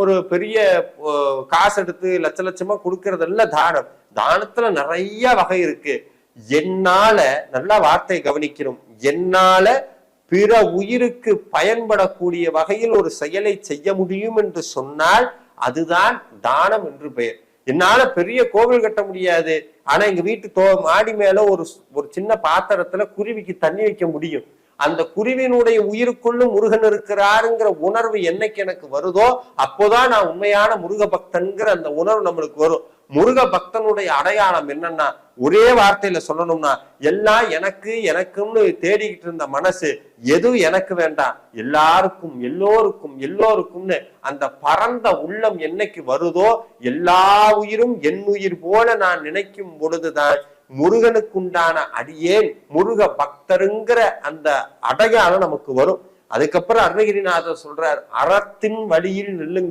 ஒரு பெரிய காசு எடுத்து லட்ச லட்சமா கொடுக்கறதெல்லாம் தானம். தானத்துல நிறைய வகை இருக்கு. என்னால நல்லா வார்த்தை கவனிக்கணும். என்னால பிற உயிருக்கு பயன்படக்கூடிய வகையில் ஒரு செயலை செய்ய முடியும் என்று சொன்னால் அதுதான் தானம் என்று பெயர். என்னால பெரிய கோவில் கட்ட முடியாது. ஆனா எங்க வீட்டு தோ மாடி மேல ஒரு ஒரு சின்ன பாத்திரத்துல குருவிக்கு தண்ணி வைக்க முடியும். அந்த குருவினுடைய உயிருக்குள்ளும் முருகன் இருக்கிறாருங்கிற உணர்வு என்னைக்கு எனக்கு வருதோ அப்போதான் நான் உண்மையான முருக பக்தன்கிற அந்த உணர்வு நம்மளுக்கு வரும். முருக பக்தனுடைய அடையாளம் என்னன்னா ஒரே வார்த்தையில சொல்லணும்னா எல்லாம் எனக்கு எனக்குன்னு தேடிக்கிட்டு இருந்த மனசு எதுவும் எனக்கு வேண்டாம் எல்லாருக்கும் எல்லோருக்கும் எல்லோருக்கும்னு அந்த பரந்த உள்ளம் என்னைக்கு வருதோ எல்லா உயிரும் என் உயிர் போல நான் நினைக்கும் பொழுதுதான் முருகனுக்குண்டான அடியேன் முருக பக்தருங்கிற அந்த அடையாளம் நமக்கு வரும். அதுக்கப்புறம் அருணகிரிநாதர் சொல்றார் அறத்தின் வழியில் நில்லுங்க